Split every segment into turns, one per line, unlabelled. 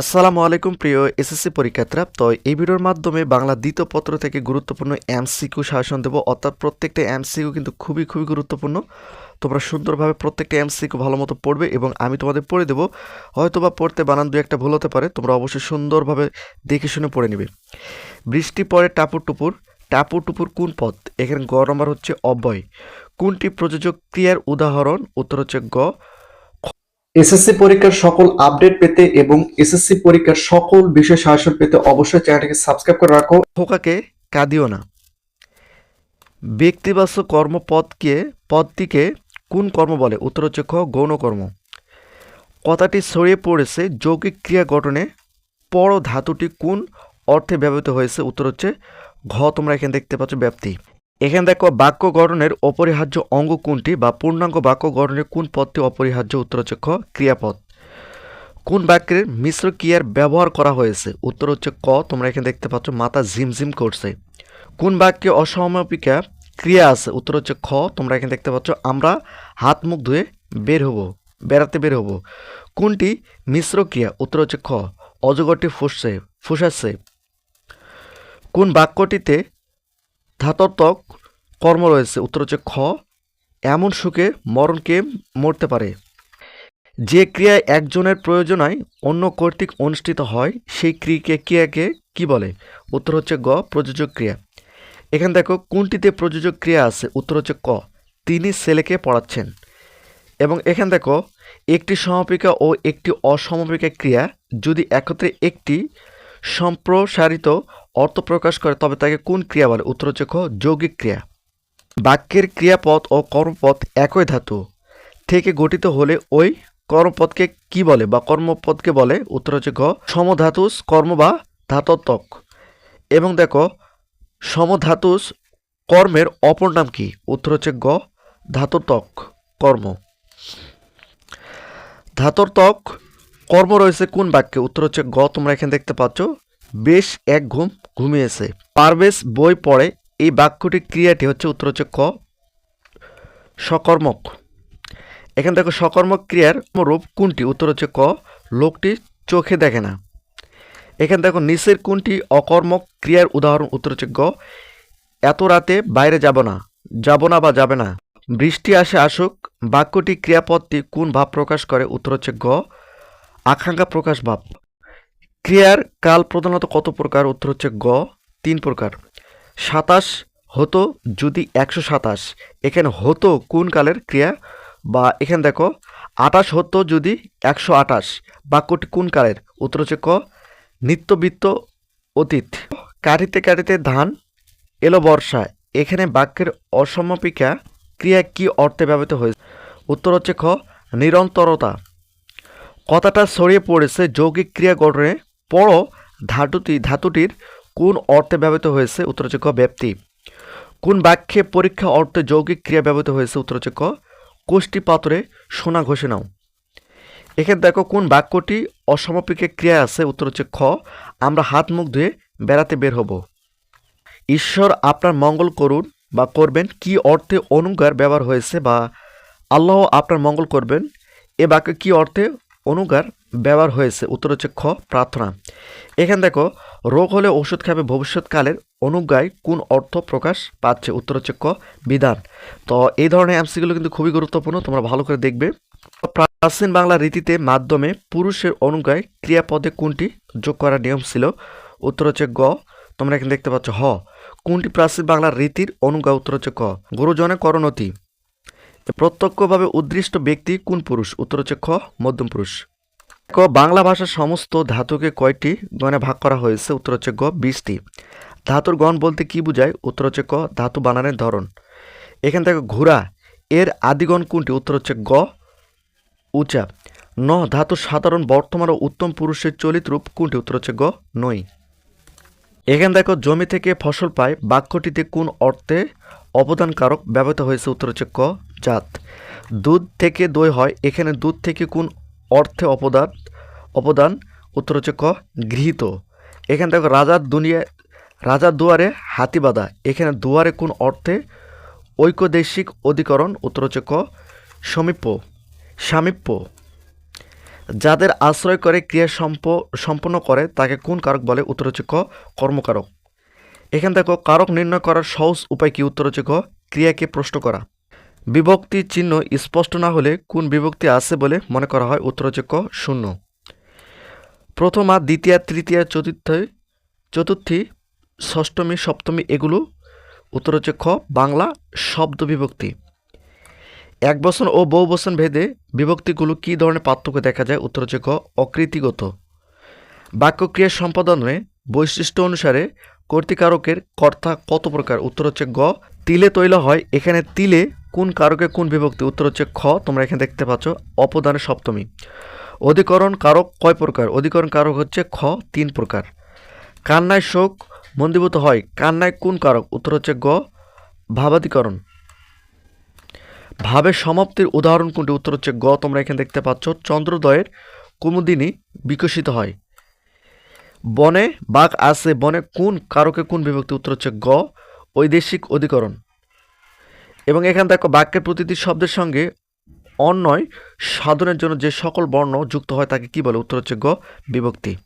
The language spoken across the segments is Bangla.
আসসালামু আলাইকুম, প্রিয় এসএসসি পরীক্ষার্থীরা। তো এই ভিডিওর মাধ্যমে বাংলা দ্বিতীয় পত্র থেকে গুরুত্বপূর্ণ এমসিকিউ শাসন দেবো। অর্থাৎ প্রত্যেকটা এমসিকিউ কিন্তু খুবই খুবই গুরুত্বপূর্ণ। তোমরা সুন্দরভাবে প্রত্যেকটা এমসিকিউ ভালো মতো পড়বে এবং আমি তোমাদের পড়ে দেবো। হয়তো বা পড়তে বানান দু একটা ভুল হতে পারে, তোমরা অবশ্যই সুন্দরভাবে দেখে শুনে পড়ে নেবে। বৃষ্টি পড়ে টাপুর টুপুর। টাপুর টুপুর কোন পদ এখানে গ নম্বর হচ্ছে অব্যয়। কোনটি প্রযোজক ক্রিয়ার উদাহরণ? উত্তর হচ্ছে গ।
এসএসসি পরীক্ষার সকল আপডেট পেতে এবং এসএসসি পরীক্ষার সকল বিষয় শাসন পেতে অবশ্যই চ্যানেলটিকে সাবস্ক্রাইব করে রাখো।
খোকাকে কাঁদিও না। ব্যক্তিবাচক কর্মপদকে, পদটিকে কোন কর্ম বলে? উত্তর হচ্ছে খ গৌণ কর্ম কথাটি ছড়িয়ে পড়েছে যৌগিক ক্রিয়া গঠনে। পর ধাতুটি কোন অর্থে ব্যবহৃত হয়েছে? উত্তর হচ্ছে, ঘ, তোমরা এখানে দেখতে পাচ্ছ ব্যাপ্তি। এখানে দেখো বাক্য গঠনের অপরিহার্য অঙ্গ কোনটি বা পূর্ণাঙ্গ বাক্য গঠনের কোন পদটি অপরিহার্য? উত্তর হচ্ছে খ, ক্রিয়াপদ। কোন বাক্যের মিশ্র ক্রিয়ার ব্যবহার করা হয়েছে? উত্তর হচ্ছে ক, তোমরা এখানে দেখতে পাচ্ছ মাথা ঝিমঝিম করছে। কোন বাক্যে অসমাপিকা ক্রিয়া আছে? উত্তর হচ্ছে খ, তোমরা এখানে দেখতে পাচ্ছ আমরা হাত মুখ ধুয়ে বের হব, বেড়াতে বের হব। কোনটি মিশ্র ক্রিয়া? উত্তর হচ্ছে খ, অজগরটি ফুসছে, ফুসাচ্ছে। কোন বাক্যটিতে ধাতত্বক কর্ম রয়েছে। উত্তর হচ্ছে খ। এমন সুখে মরণকে মরতে পারে। যে ক্রিয়া একজনের প্রয়োজনায় অন্য কর্তৃক অনুষ্ঠিত হয়, সেই ক্রিয়াকে ক্রিয়াকে কি বলে? উত্তর হচ্ছে গ, প্রযোজক ক্রিয়া। এখানে দেখো, কোনটিতে প্রযোজক ক্রিয়া আছে? উত্তর হচ্ছে ক। তিনি ছেলেকে পড়াচ্ছেন। এবং এখানে দেখো, একটি সমাপিকা ও একটি অসমাপিকা ক্রিয়া যদি একত্রে একটি সম্প্রসারিত অর্থ প্রকাশ করে, তবে তাকে কোন ক্রিয়া বলে? উত্তর হচ্ছে খ যৌগিক ক্রিয়া। বাক্যের ক্রিয়াপদ ও কর্মপদ একই ধাতু। থেকে গঠিত হলে ওই কর্মপদকে কি বলে বা কর্মপদকে বলে? উত্তর হচ্ছে ঘ সমধাতুস কর্ম বা ধাতত্বক। এবং দেখো, সমধাতুস কর্মের অপর নাম কি? উত্তর হচ্ছে গ, ধাতত্বক কর্ম। ধাতর্তক কর্ম রয়েছে কোন বাক্যে? উত্তর হচ্ছে গ, তোমরা এখানে দেখতে পাচ্ছ। বেশ এক ঘুম ঘুমিয়েছে। পারবেশ বই পড়ে, এই বাক্যটি ক্রিয়াটি হচ্ছে উত্তর হচ্ছে ক সকর্মক। এখানে দেখো সকর্মক ক্রিয়ার রূপ কোনটি? উত্তর হচ্ছে ক লোকটি চোখে দেখে না। এখানে দেখো নিচের কোনটি অকর্মক ক্রিয়ার উদাহরণ? উত্তর হচ্ছে গ এত রাতে বাইরে যাব না যাব না বা যাবে না। বৃষ্টি আসে আসুক, বাক্যটি ক্রিয়াপদটি কোন ভাব প্রকাশ করে? উত্তর হচ্ছে গ আকাঙ্ক্ষা প্রকাশ ভাব। ক্রিয়ার কাল প্রধানত কত প্রকার? উত্তর হচ্ছে গ, তিন প্রকার। সাতাশ হতো যদি একশো সাতাশ। এখানে হতো কোন কালের ক্রিয়া? বা এখানে দেখো আটাশ হতো যদি একশো আটাশ বাক্যটি কোন কালের? উত্তর হচ্ছে ক, নিত্যবৃত্ত অতীত। কাটিতে কাটিতে ধান এলো বর্ষা এখানে বাক্যের অসমাপিকা ক্রিয়া কি অর্থে ব্যবহৃত হয়েছে? উত্তর হচ্ছে খ, নিরন্তরতা। কথাটা ছড়িয়ে পড়েছে যৌগিক ক্রিয়া গঠনে পর ধাতুটি, ধাতুটির কোন অর্থে ব্যবহৃত হয়েছে? উত্তর হচ্ছে ব্যাপ্তি। কোন বাক্যে পরীক্ষা অর্থে যৌগিক ক্রিয়া ব্যবহৃত হয়েছে? উত্তর হচ্ছে ক কোষ্ঠী পাত্রে সোনা ঘষে নাও। এখানে দেখো কোন বাক্যটি অসমাপিকা ক্রিয়া আছে? উত্তর হচ্ছে খ আমরা হাত মুখ ধুয়ে বেড়াতে বের হব। ঈশ্বর আপনার মঙ্গল করুন বা করবেন কি অর্থে অনুগার ব্যবহার হয়েছে বা আল্লাহ আপনার মঙ্গল করবেন? এ বাক্যে কি অর্থে অনুগার ব্যবহার হয়েছে। উত্তর হচ্ছে খ, প্রার্থনা। এখানে দেখো, রোগ হলে ওষুধ খাবে ভবিষ্যৎকালের অনুজ্ঞায় কোন অর্থ প্রকাশ পাচ্ছে? উত্তর হচ্ছে ক, বিধান। তো এই ধরনের এমসিগুলো কিন্তু খুবই গুরুত্বপূর্ণ, তোমরা ভালো করে দেখবে। প্রাচীন বাংলা রীতিতে মাধ্যমে পুরুষের অনুজ্ঞায় ক্রিয়াপদে কোনটি যোগ করার নিয়ম ছিল? উত্তর হচ্ছে গ, তোমরা এখানে দেখতে পাচ্ছ হ। কোনটি প্রাচীন বাংলার রীতির অনুজ্ঞা? উত্তর হচ্ছে ক গুরুজনে করণতি প্রত্যক্ষভাবে উদ্দৃষ্ট ব্যক্তি কোন পুরুষ? উত্তর হচ্ছে খ, মধ্যম পুরুষ। ক, বাংলা ভাষার সমস্ত ধাতুকে কয়টি গণে ভাগ করা হয়েছে? উত্তর হচ্ছে গ, বিশটি। ধাতুর গণ বলতে কি বোঝায়? উত্তর হচ্ছে ক, ধাতু বানানের ধরন। এখান থেকে ঘোড়া, এর আদিগণ কোনটি? উত্তর হচ্ছে গ, উচা। ন ধাতু সাধারণ বর্তমান ও উত্তম পুরুষের চলিত রূপ কোনটি? উত্তর হচ্ছে গ, নই। এখান দেখো জমি থেকে ফসল পায়, বাক্যটিতে কোন অর্থে অবদানকারক ব্যবহৃত হয়েছে? উত্তর হচ্ছে ক, জাত। দুধ থেকে দই হয়, এখানে দুধ থেকে কোন অর্থে অপদান অবদান উত্তর হচ্ছে ক, গৃহীত। এখানে দেখো রাজার দুনিয়া, রাজার দুয়ারে হাতি বাঁধা। এখানে দুয়ারে কোন অর্থে? ঐক্যদেশিক অধিকরণ, উত্তর হচ্ছে ক, সমীপ্য, সামীপ্য। যাদের আশ্রয় করে, ক্রিয়া সম্প, সম্পন্ন করে, তাকে কোন কারক বলে? উত্তর হচ্ছে ক, কর্মকারক। এখান দেখো কারক নির্ণয় করার সহজ উপায় কি? উত্তর হচ্ছে ক, ক্রিয়াকে প্রশ্ন করা। বিভক্তি চিহ্ন স্পষ্ট না হলে কোন বিভক্তি আছে বলে মনে করা হয় উত্তর হচ্ছে ক শূন্য। প্রথমা, দ্বিতীয়া, তৃতীয়া, চতুর্থ, চতুর্থী, ষষ্ঠমী, সপ্তমী এগুলো উত্তর হচ্ছে খ বাংলা শব্দ বিভক্তি। এক বচন ও বহু বচন ভেদে বিভক্তিগুলো কী ধরনের পার্থক্য দেখা যায় উত্তর হচ্ছে ক অকৃতিগত। বাক্যক্রিয়া সম্পাদনে বৈশিষ্ট্য অনুসারে কর্তৃকারকের কর্তা কত প্রকার উত্তর গ তিলে তৈল হয়, এখানে তিলে কোন কারকে কোন বিভক্তি? উত্তর হচ্ছে খ, তোমরা এখানে দেখতে পাচ্ছ অপদানের সপ্তমী। অধিকরণ কারক কয় প্রকার? অধিকরণ কারক হচ্ছে খ, তিন প্রকার। কান্নায় শোক মন্দীভূত হয়, কান্নায় কোন কারক? উত্তর হচ্ছে গ, ভাবাধিকরণ। ভাবের সমাপ্তির উদাহরণ কোনটি? উত্তর হচ্ছে গ, তোমরা এখানে দেখতে পাচ্ছ, চন্দ্রোদয়ের কুমুদিনী বিকশিত হয়। বনে বাঘ আছে, বনে কোন কারকে কোন বিভক্তি? উত্তর হচ্ছে গ ঐদেশিক অধিকরণ। এবং এখানে দেখো বাক্যের প্রতিটি শব্দের সঙ্গে অন্যয় সাধনের জন্য যে সকল বর্ণ যুক্ত হয় তাকে কি বলে? উত্তর হচ্ছে গ, বিভক্তি।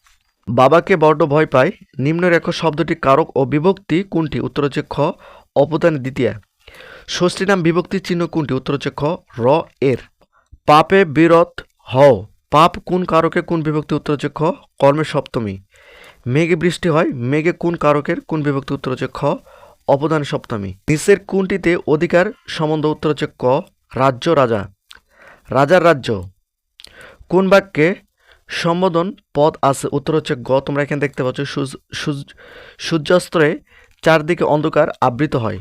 বাবাকে বড্ড ভয় পায় নিম্নরেখ শব্দটি কারক ও বিভক্তি কোনটি? উত্তর হচ্ছে খ অপদান দ্বিতীয়া। ষষ্ঠী নাম বিভক্তি চিহ্ন কোনটি? উত্তর হচ্ছে খ, র, এর। পাপে বিরত হও। পাপ কোন কারকে কোন বিভক্তি? উত্তর হচ্ছে খ কর্মের সপ্তমী। মেঘে বৃষ্টি হয়, মেঘে কোন কারকের, কোন বিভক্তি? উত্তর হচ্ছে খ অপদান সপ্তমী। নিচের কোনটিতে অধিকার সম্বন্ধ উত্তর হচ্ছে ক, রাজ্য, রাজা। রাজার রাজ্য। কোন বাক্যে সম্বোধন পদ আছে? উত্তর হচ্ছে গ। তোমরা এখানে দেখতে পাচ্ছ, সূর্য- সূর্য- চারদিকে অন্ধকার আবৃত হয়।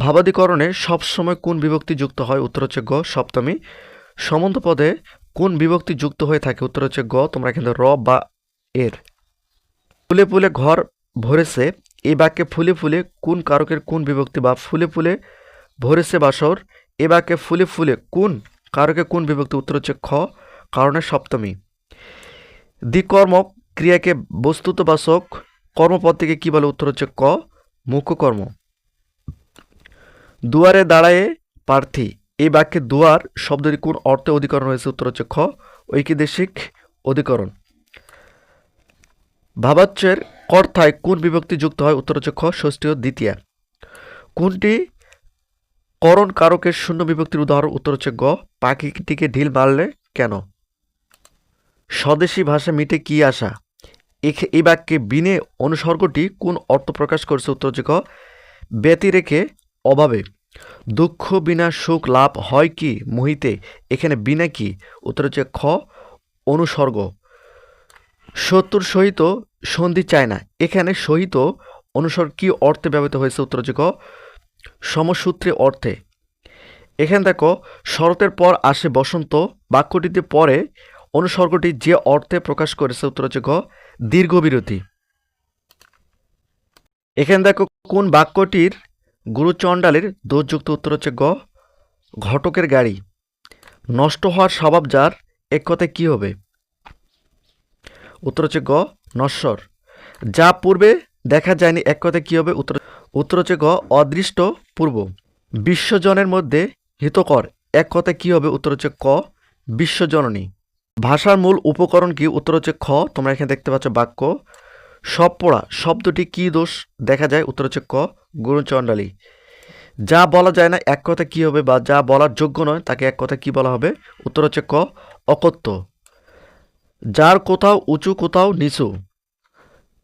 ভাবাদিকরণে সবসময় কোন বিভক্তি যুক্ত হয়? উত্তর হচ্ছে গ, সপ্তমী। সম্বন্ধ পদে কোন বিভক্তি যুক্ত হয়ে থাকে? উত্তর হচ্ছে গ। তোমরা এখানে র বা এর। পুলে পুলে ঘর ভরেছে। এই বাক্যে ফুলে ফুলে কোন কারকের কোন বিভক্তি বা ফুলে ফুলে ভরেছে বাসর এ বাক্যে ফুলে ফুলে কোন কারকে কোন বিভক্তি উত্তর হচ্ছে খ কারণের সপ্তমী। দ্বিকর্মক ক্রিয়াকে বস্তুতবাচক কর্মপদ থেকে কী বলে উত্তর হচ্ছে ক, মুখ্য কর্ম। দুয়ারে দাঁড়ায়ে প্রার্থী, এই বাক্যে দুয়ার শব্দটি কোন অর্থে অধিকরণ হয়েছে উত্তর হচ্ছে খ, ঐকিদেশিক অধিকরণ। ভাবাচ্যের কর্তায় কোন বিভক্তি যুক্ত হয়? উত্তর হচ্ছে খ ষষ্ঠী ও দ্বিতীয়া। কোনটি করণ কারকের শূন্য বিভক্তির উদাহরণ? উত্তর হচ্ছে গ, পাখিটিকে ঢিল মারলে কেন? স্বদেশী ভাষা মিটে কি এখে- এই বাক্যে বিনে অনুসর্গটি কোন অর্থ প্রকাশ করছে? উত্তর হচ্ছে ক ব্যতি রেখে অভাবে। দুঃখ বিনা সুখ লাভ হয় কি? মোহিতে। এখানে বিনা কি? উত্তর হচ্ছে খ, অনুসর্গ। শত্রুর সহিত সন্ধি চায় না। এখানে সহিত অনুসর্গ কি অর্থে ব্যবহৃত হয়েছে? উত্তর হচ্ছে সমসূত্রে অর্থে। এখানে দেখো, শরতের পর আসে বসন্ত, বাক্যটিতে পরে অনুসর্গটি যে অর্থে প্রকাশ করেছে, উত্তর হচ্ছে গ দীর্ঘ বিরতি এখানে দেখো, কোন বাক্যটির গুরুচণ্ডালের দোষযুক্ত, উত্তর হচ্ছে গ, ঘটকের গাড়ি। নষ্ট হওয়ার স্বভাব যার, এক কথায় কী হবে? উত্তর হচ্ছে গ, নশ্বর। যা পূর্বে দেখা যায়নি, এক কথায় কী হবে? উত্তর উত্তর হচ্ছে গ, অদৃষ্ট পূর্ব। বিশ্বজনের মধ্যে হিতকর, এক কথায় কী হবে? উত্তর হচ্ছে ক, বিশ্বজননী। ভাষার মূল উপকরণ কি? উত্তর হচ্ছে খ, তোমরা এখানে দেখতে পাচ্ছ বাক্য। সব পড়া, শব্দটি কি দোষ? দেখা যায়, উত্তর হচ্ছে ক গুরুচণ্ডালী যা বলা যায় না, এক কথা কী হবে? বা যা বলার যোগ্য নয়, তাকে এক কথা কী বলা হবে? উত্তর হচ্ছে ক, অকত্য। যার কোথাও, উঁচু কোথাও, নিচু।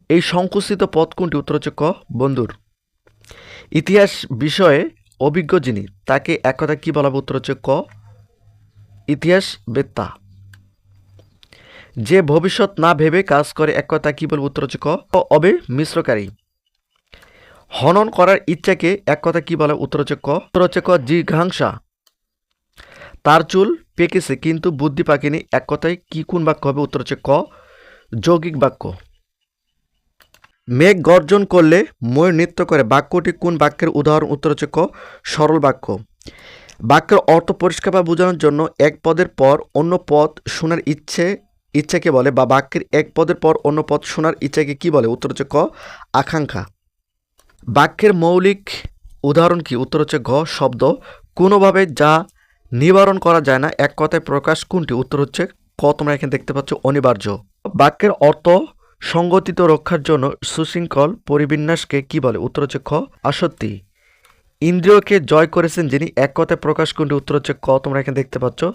এই সংকুচিত পথ কোনটি উত্তর হচ্ছে ক বন্ধুর ইতিহাস বিষয়ে অভিজ্ঞ যিনি, তাকে এক কথা কি বলা উত্তর হচ্ছে ক ইতিহাস বেত্তা। যে ভবিষ্যৎ না ভেবে কাজ করে, এক কথা কী বলব উত্তর হচ্ছে ক অবে মিশ্রকারী। হনন করার ইচ্ছাকে এক কথা কী বলে উত্তর হচ্ছে ক উত্তর হচ্ছে ক জিঘাংসা। তার চুল পেকেছে, কিন্তু বুদ্ধি পাকেনি। এক কথায়, কি কোন বাক্য হবে? উত্তর হচ্ছে ক। যৌগিক বাক্য। মেঘ গর্জন করলে ময়ূর নৃত্য করে। বাক্যটি কোন বাক্যের উদাহরণ? উত্তর হচ্ছে ক। সরল বাক্য। বাক্যের অর্থ পরিষ্কারভাবে বোঝানোর জন্য এক পদের পর অন্য পদ শোনার ইচ্ছে, ইচ্ছাকে বলে বা বাক্যের এক পদের পর অন্য পদ শোনার ইচ্ছাকে কি বলে? উত্তর হচ্ছে ক। আকাঙ্ক্ষা। বাক্যের মৌলিক উদাহরণ কি? উত্তর হচ্ছে ঘ, শব্দ। কোনোভাবে যা নিবারণ করা যায় না। এক কথায় প্রকাশ কোনটি? উত্তর হচ্ছে, ক, তোমরা এখানে দেখতে পাচ্ছ, অনিবার্য। বাক্যের অর্থ সংগঠিত রক্ষার জন্য সুশৃঙ্খল, পরিবিন্যাসকে কি বলে? উত্তর হচ্ছে, খ আসত্তি ইন্দ্রিয়কে জয় করেছেন যিনি, এক কথায় প্রকাশ কোনটি? উত্তর হচ্ছে, ক, তোমরা এখানে দেখতে পাচ্ছ,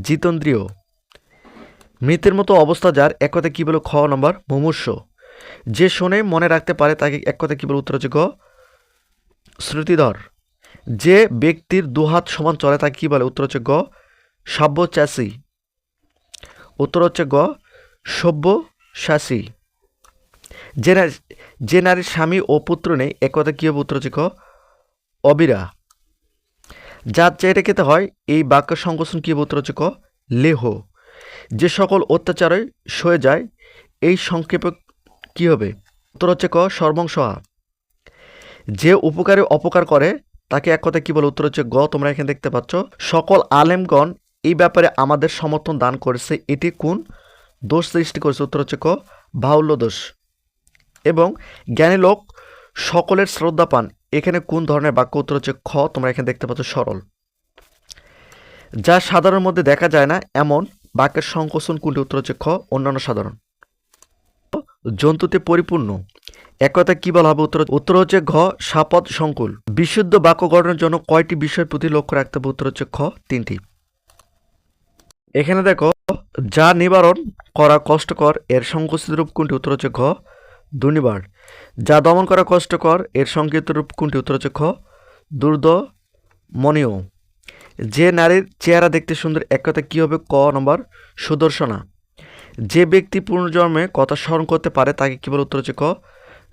জিতেন্দ্রিয়। মৃতের মতো অবস্থা যার, এক কথায় কী বলো? খ নম্বর, মুমূর্ষ। যে শোনে, মনে রাখতে পারে, তাকে এক কথায় কী বলে? উত্তর হচ্ছে, গ, শ্রুতিধর। যে ব্যক্তির দুহাত সমান চলে তাকে কী বলে? উত্তর হচ্ছে গ। সাব্যচাষী উত্তর হচ্ছে গ। সব্যসাচী। যে নারী যে নারীর স্বামী ও পুত্র নেই এক কথা কী হবে? উত্তর হচ্ছে গ অবিরা। যার চেয়ে খেতে হয়, এই বাক্য সংকোচন কী হবে? উত্তর হচ্ছে ক। লেহ। যে সকল অত্যাচারে সয়ে যায়, এই সংক্ষেপে কী হবে? উত্তর হচ্ছে ক। সর্বংসহা যে উপকারে অপকার করে তাকে এক কথায় কী বলে? উত্তর হচ্ছে, গ, তোমরা এখানে দেখতে পাচ্ছ, সকল আলেমগণ এই ব্যাপারে আমাদের সমর্থন দান করেছে। এটি কোন? দোষ সৃষ্টি করেছে। উত্তর হচ্ছে, ক? বাহুল্য দোষ। এবং জ্ঞানী লোক সকলের শ্রদ্ধা পান। এখানে কোন ধরনের বাক্য? উত্তর হচ্ছে, খ, তোমরা এখানে দেখতে পাচ্ছ, সরল। যা সাধারণ মধ্যে দেখা যায় না, এমন বাক্যের সংকোচন কোনটি উত্তর হচ্ছে, খ, অন্যান্য সাধারণ। জন্তুতে পরিপূর্ণ। এক কথা কি বলা হবে? উত্তর উত্তর হচ্ছে ঘ, সাপদ, সংকুল। বিশুদ্ধ বাক্য গঠনের জন্য কয়টি বিষয়ের প্রতি লক্ষ্য রাখতে হবে? উত্তর হচ্ছে খ তিনটি। এখানে দেখো, যা নিবারণ করা কষ্টকর, এর সংকুচিত রূপ কোনটি? উত্তর হচ্ছে ঘ দুর্নিবার যা দমন করা কষ্টকর, এর সংক্ষিপ্ত রূপ কোনটি? উত্তর হচ্ছে খ দুর্দমনীয় যে নারীর চেহারা দেখতে সুন্দর, এক কথা কী হবে? ক নম্বর, সুদর্শনা। যে ব্যক্তি পুনর্জন্মে কথা স্মরণ করতে পারে, তাকে কী বলে? উত্তর হচ্ছে ক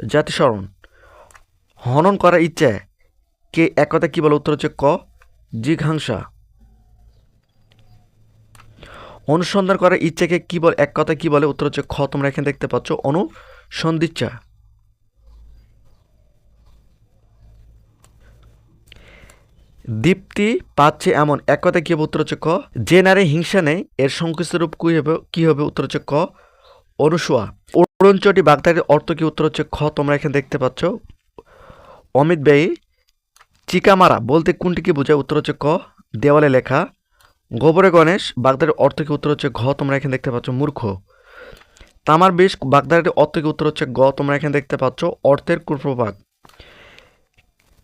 জাতিস্মরণ। হনন করার ইচ্ছে কে এক কথা কী বলে? উত্তর হচ্ছে ক। জিঘাংসা। অনুসন্ধান করার ইচ্ছাকে কী বলে? এক কথা কী বলে? উত্তর হচ্ছে খ। তোমরা এখানে দেখতে পাচ্ছ অনুসন্ধিচ্ছা। দীপ্তি পাচ্ছে এমন। এক কথা কি হবে? উত্তর হচ্ছে ক। যে নারী হিংসা নেই, এর সংকুচিত রূপ কী হবে? কি হবে? উত্তর হচ্ছে ক। অনুসোয়া। অরুণচটি বাগদারির অর্থ কি? উত্তর হচ্ছে খ। তোমরা এখানে দেখতে পাচ্ছ। অমিত ব্যয়ী চিকামারা, বলতে কোনটি কি বোঝায়? উত্তর হচ্ছে ক। দেওয়ালে লেখা, গোবরে গণেশ বাগদারির অর্থ কি? উত্তর হচ্ছে ঘ তোমরা এখানে দেখতে পাচ্ছ মূর্খ। তামার বিষ বাগদারির অর্থ কি? উত্তর হচ্ছে গ। তোমরা এখানে দেখতে পাচ্ছ অর্থের কুপ্রভাগ।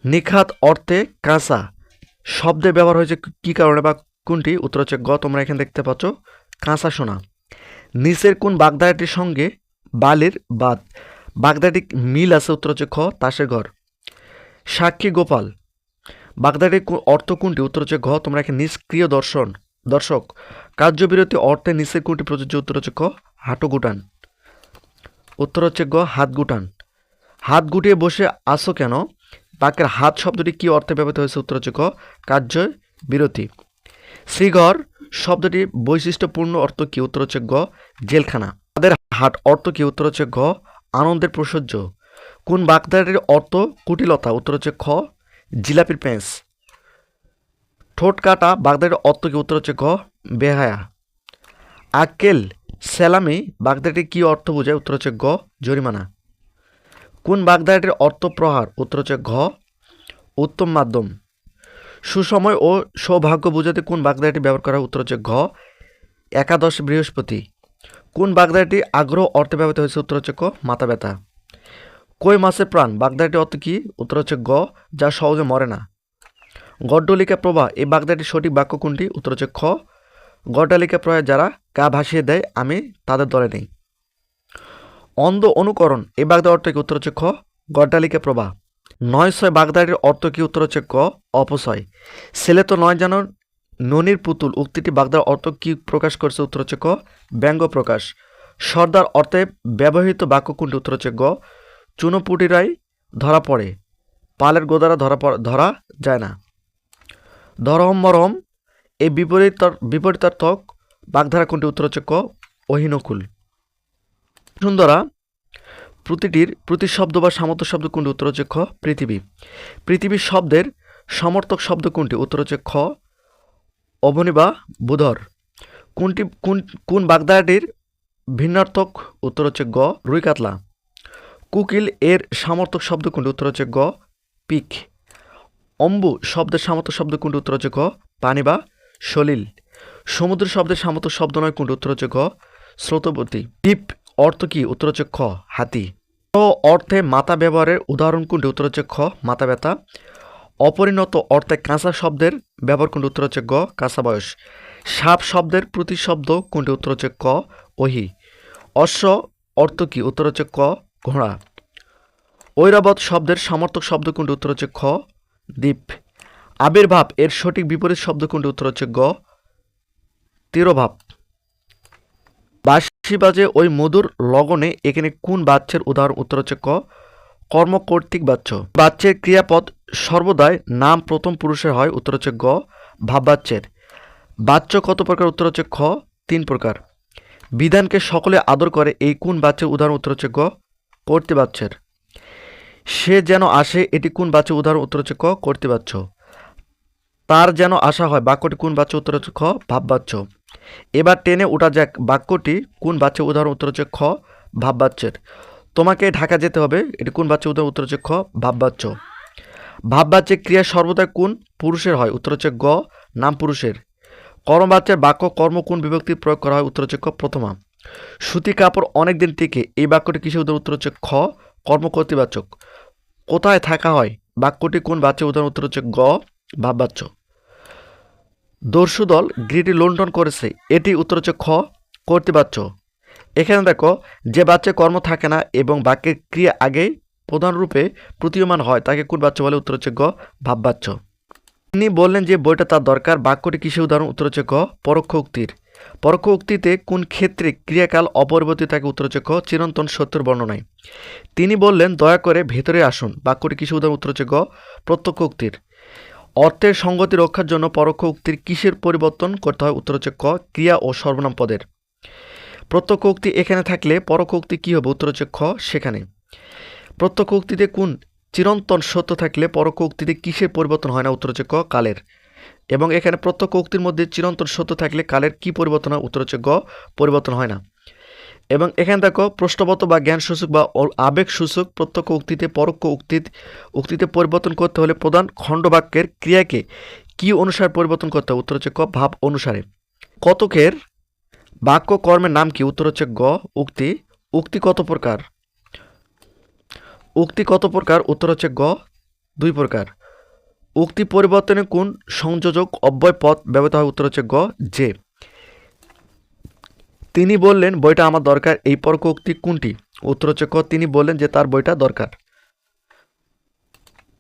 নিখাত অর্থে কাঁচা। শব্দে ব্যবহার হয়েছে কি কারণে বা কোনটি? উত্তর হচ্ছে গ। তোমরা এখানে দেখতে পাচ্ছ কাঁচা সোনা। নিচের কোন বাগদাটির সঙ্গে বালির বাদ বাগদাটি মিল আছে, উত্তর হচ্ছে খ তাসের ঘর। সাক্ষী গোপাল। বাগদাটির কো- অর্থ কোনটি? উত্তর হচ্ছে ঘ, তোমরা এখানে নিষ্ক্রিয় দর্শন, দর্শক। কার্যবিরতি অর্থে নিচের কোনটি প্রযোজ্য? উত্তর হচ্ছে ক হাঁটু গুটান। উত্তর হচ্ছে গ হাত গুটান। হাত গুটিয়ে বসে আসো কেন? বাক্যের হাত শব্দটি কি অর্থে ব্যবহৃত হয়েছে? উত্তর হচ্ছে ক কার্য বিরতি শ্রীঘর শব্দটি বৈশিষ্ট্যপূর্ণ অর্থ কি? উত্তর হচ্ছে গ জেলখানা। তাদের হাট অর্থ কি? উত্তর হচ্ছে ঘ, আনন্দের প্রসহ্য। কোন বাগদাটির অর্থ? কুটিলতা। উত্তর হচ্ছে খ, জিলাপির প্যাঁচ ঠোঁট কাটা বাগদাটির অর্থ কি? উত্তর হচ্ছে ঘ, বেহায়া। আক্কেল সেলামি বাগদাটির কি অর্থ বোঝায়? উত্তর হচ্ছে গ, জরিমানা। কোন বাগদাটির অর্থ প্রহার? উত্তর হচ্ছে ঘ, উত্তম মাধ্যম। সুসময় ও সৌভাগ্য বোঝাতে কোন বাগদাটি ব্যবহার করা উত্তর হচ্ছে ঘ, একাদশ বৃহস্পতি। কোন বাগদাটি আগ্রহ অর্থে ব্যবহৃত হয়েছে? উত্তর হচ্ছে ক, মাথা ব্যথা। কই মাসের প্রাণ? বাগদাটি অর্থ কী? উত্তর হচ্ছে গ, যা সহজে মরে না। গড্ডলিকা প্রভা এই বাগদাটির সঠিক বাক্য কোনটি? উত্তর হচ্ছে খ, গড্ডালিকা প্রয়ায় যারা গা ভাসিয়ে দেয়, আমি তাদের দলে নেই। অন্ধ অনুকরণ, এই বাগদার অর্থ কি? উত্তর হচ্ছে খ, গড্ডালিকা প্রভা নয় ছয় বাগদাটির অর্থ কি? উত্তর হচ্ছে ক, অপচয়। ছেলে তো নয় যেন ননির পুতুল উক্তিটি বাগদার অর্থ কি প্রকাশ করছে উত্তর হচ্ছে ক ব্যঙ্গ প্রকাশ। সর্দার অর্থে ব্যবহৃত বাক্য কোনটি উত্তর হচ্ছে গ চুনোপুটিরাই ধরা পড়ে। পালের গোদারা ধরা ধরা যায় না। ধরম মরম এই বিপরীত বিপরীতার্থক বাগধারা কোনটি উত্তর হচ্ছে ক অহিনকুল। সুন্দরা, প্রতিটির প্রতিশব্দ বা সামর্থ্য শব্দ কোনটি উত্তর হচ্ছে খ পৃথিবী। পৃথিবীর শব্দের সমর্থক শব্দ কোনটি? উত্তর হচ্ছে খ অবনী বা বুধর। কোনটি, কোন কোন বাগদাটির ভিন্নার্থক উত্তর হচ্ছে গ, রুই কাতলা। কুকিল এর সমর্থক শব্দ কোনটি? উত্তর হচ্ছে গ, পিক। অম্বু শব্দের সমর্থক শব্দ কোনটি? উত্তর হচ্ছে গ, পানি বা সলিল। সমুদ্র শব্দের সামর্থ্য শব্দ নয় কোনটি? উত্তর হচ্ছে গ স্রোতবতী দ্বীপ অর্থ কি? উত্তর হচ্ছে খ, হাতি। অর্থে মাথা ব্যবহারের উদাহরণ কোনটি? উত্তর হচ্ছে খ মাথা ব্যথা। অপরিণত অর্থে কাঁচা শব্দের ব্যবহার কোনটি? উত্তর হচ্ছে গ, কাঁচা বয়স। সাপ শব্দের প্রতিশব্দ কোনটি? উত্তর হচ্ছে ক, ওহি। অশ্ব অর্থ কি? উত্তর হচ্ছে ক, ঘোড়া। ঐরাবত শব্দের সমর্থক শব্দ কোনটি? উত্তর হচ্ছে খ, দ্বীপ। আবির্ভাব এর সঠিক বিপরীত শব্দ কোনটি? উত্তর হচ্ছে গ, তিরোভাব। বাঁশি বাজে ওই মধুর লগনে এখানে কোন বাচ্চের উদাহরণ? উত্তর হচ্ছে ক, কর্ম কর্তৃক বাচ্য বাচ্চের ক্রিয়াপদ সর্বদাই নাম প্রথম পুরুষের হয়, উত্তর হচ্ছে গ ভাববাচ্যের বাচ্য কত প্রকার, উত্তর হচ্ছে খ, তিন প্রকার। বিধানকে সকলে আদর করে, এই কোন বাচ্চার উদাহরণ, উত্তর হচ্ছে গ, কর্তৃবাচ্যের। সে যেন আসে, এটি কোন বাচ্চার উদাহরণ, উত্তর হচ্ছে ক, কর্তৃবাচ্য। তার যেন আশা হয়, বাক্যটি কোন বাচ্চা উত্তর হচ্ছে খ, ভাববাচ্য। এবার টেনে ওঠা যাক, বাক্যটি কোন বাচ্চার উদাহরণ, উত্তর হচ্ছে খ, ভাববাচ্যের। তোমাকে ঢাকা যেতে হবে, এটি কোন বাচ্চা উদাহরণ, উত্তর হচ্ছে খ, ভাববাচ্য। ভাববাচ্যের ক্রিয়া সর্বদা কোন পুরুষের হয়? উত্তর হচ্ছে গ, নাম পুরুষের। কর্মবাচ্যের বাক্য, কর্ম কোন বিভক্তি প্রয়োগ করা হয়? উত্তর হচ্ছে ক, প্রথমা। সুতি কাপড় অনেক দিন টিকে, এই বাক্যটি কিসের উদাহরণ? উত্তর হচ্ছে খ কর্ম কর্মকর্তৃবাচক। কোথায় থাকা হয়? বাক্যটি কোন বাচ্চার উদাহরণ? উত্তর হচ্ছে গ, ভাববাচ্য। দর্শু দল গ্রিটি লুণ্ঠন করেছে, এটি উত্তর হচ্ছে খ, কর্তৃবাচ্য। এখানে দেখো, যে বাচ্চা কর্ম থাকে না এবং বাক্যের ক্রিয়া আগেই প্রধান রূপে প্রতীয়মান হয়, তাকে কোন বাচ্চা বলে উত্তর হচ্ছে গ ভাববাচ্য। তিনি বললেন যে, বইটা তার দরকার, বাক্যটি কিসের উদাহরণ? উত্তর হচ্ছে ক পরোক্ষ উক্তির। পরোক্ষ উক্তিতে কোন ক্ষেত্রে ক্রিয়াকাল অপরিবর্তিত থাকে? উত্তর হচ্ছে ক চিরন্তন সত্যের বর্ণনায়। তিনি বললেন, দয়া করে ভেতরে আসুন, বাক্যটি কিসের উদাহরণ? উত্তর হচ্ছে গ প্রত্যক্ষ উক্তির। অর্থের সঙ্গতি রক্ষার জন্য পরোক্ষ উক্তির কিসের পরিবর্তন করতে হয়? উত্তর হচ্ছে ক ক্রিয়া ও সর্বনাম পদের। প্রত্যক্ষ উক্তি এখানে থাকলে পরোক্ষ উক্তি কী হবে? উত্তর হচ্ছে খ সেখানে। প্রত্যক্ষ উক্তিতে কোন চিরন্তন সত্য থাকলে পরোক্ষ উক্তিতে কিসের পরিবর্তন হয় না? উত্তর হচ্ছে ক, কালের। এবং এখানে প্রত্যক্ষ উক্তির মধ্যে চিরন্তন সত্য থাকলে কালের কি পরিবর্তন হয়? উত্তর হচ্ছে গ, পরিবর্তন হয় না। এবং এখানে দেখো প্রশ্নগত বা জ্ঞান সূচক বা অ- আবেগ সূচক প্রত্যক্ষ উক্তিতে পরোক্ষ উক্তিতে উক্তিতে পরিবর্তন করতে হলে প্রধান খণ্ডবাক্যের ক্রিয়াকে কি অনুসারে পরিবর্তন করতে হবে উত্তর হচ্ছে ক, ভাব অনুসারে। কতকের বাক্য কর্মের নাম কি? উত্তর হচ্ছে গ, উক্তি। উক্তি কত প্রকার? উক্তি কত প্রকার? উত্তর হচ্ছে গ, দুই প্রকার। উক্তি পরিবর্তনে কোন সংযোজক অব্যয় পথ ব্যবহৃত হয়? উত্তর হচ্ছে গ যে তিনি বললেন, বইটা আমার দরকার। এই পরক উক্তি কোনটি? উত্তর হচ্ছে ক, তিনি বললেন যে তার বইটা দরকার।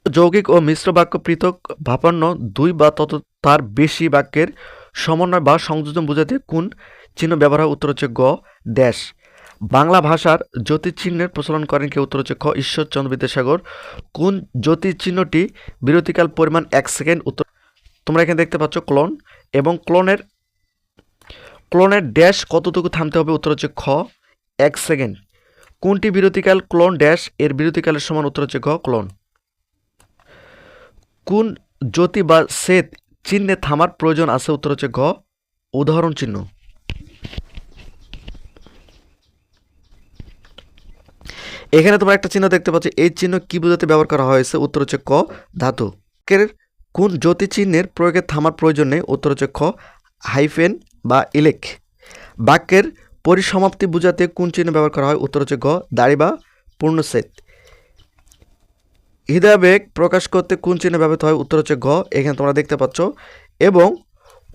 যৌগিক ও মিশ্র বাক্য পৃথক ভাপান্ন দুই বা তত তার বেশি বাক্যের সমন্বয় বা সংযোজন বোঝাতে কোন চিহ্ন ব্যবহার উত্তর হচ্ছে গ, ড্যাশ। বাংলা ভাষার জ্যোতিচিহ্নের প্রচলন করেন কে উত্তর হচ্ছে খ ঈশ্বরচন্দ্র বিদ্যাসাগর। কোন জ্যোতিচিহ্নটি বিরতিকাল পরিমাণ এক সেকেন্ড উত্তর তোমরা এখানে দেখতে পাচ্ছ ক্লোন এবং ক্লোনের ক্লোনের ড্যাশ কতটুকু থামতে হবে উত্তর হচ্ছে খ এক সেকেন্ড। কোনটি বিরতিকাল ক্লোন ড্যাশ? এর বিরতিকালের সমান উত্তর হচ্ছে খ ক্লোন। কোন জ্যোতি বা সেত চিহ্নে থামার প্রয়োজন আছে উত্তর হচ্ছে ঘ উদাহরণ চিহ্ন। এখানে তোমরা একটা চিহ্ন দেখতে পাচ্ছ। এই চিহ্ন কি বোঝাতে ব্যবহার করা হয়েছে? উত্তর হচ্ছে ক, ধাতু। কোন জ্যোতি চিহ্নের প্রয়োগে থামার প্রয়োজন নেই? উত্তর হচ্ছে খ, হাইফেন বা ইলেক। বাক্যের পরিসমাপ্তি বোঝাতে কোন চিহ্ন ব্যবহার করা হয়? উত্তর হচ্ছে গ, দাড়ি বা পূর্ণসেত হৃদয়াবেগ প্রকাশ করতে কোন চিহ্ন ব্যবহৃত হয়? উত্তর হচ্ছে ঘ এখানে তোমরা দেখতে পাচ্ছ। এবং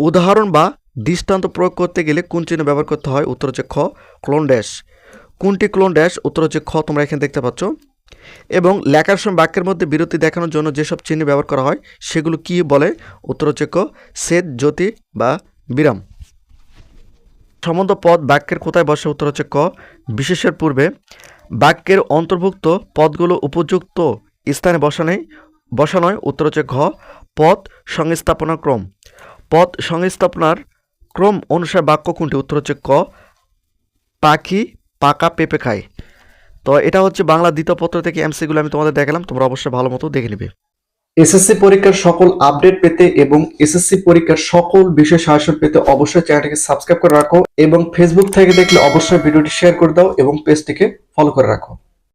উদাহরণ বা দৃষ্টান্ত প্রয়োগ করতে গেলে কোন চিহ্ন ব্যবহার করতে হয়? উত্তর হচ্ছে খ ক্লোন ড্যাশ কোনটি ক্লোন ড্যাশ উত্তর হচ্ছে খ, তোমরা এখানে দেখতে পাচ্ছ। এবং লেখার সময় বাক্যের মধ্যে বিরতি দেখানোর জন্য যেসব চিহ্ন ব্যবহার করা হয়, সেগুলো কি বলে? উত্তর হচ্ছে ক, সেদ, জ্যোতি বা বিরাম। সম্বন্ধ পদ বাক্যের কোথায় বসে? উত্তর হচ্ছে ক, বিশেষের পূর্বে। বাক্যের অন্তর্ভুক্ত পদগুলো উপযুক্ত স্থানে বসানে বসানোয় উত্তর হচ্ছে ঘ, পদ সংস্থাপনার ক্রম। পদ সংস্থাপনার ক্রম অনুসারে বাক্য কোনটি? উত্তর হচ্ছে ক, পাখি পাকা পেঁপে খায় তো এটা হচ্ছে বাংলা দ্বিতীয় পত্র থেকে এমসিগুলো আমি তোমাদের দেখালাম, তোমরা অবশ্যই ভালো মতো দেখে নেবে।
এসএসসি পরীক্ষার সকল আপডেট পেতে এবং এসএসসি পরীক্ষার সকল বিষয় সাহায্য পেতে অবশ্যই চ্যানেলটিকে সাবস্ক্রাইব করে রাখো এবং ফেসবুক থেকে দেখলে অবশ্যই ভিডিওটি শেয়ার করে দাও এবং পেজটিকে ফলো করে রাখো।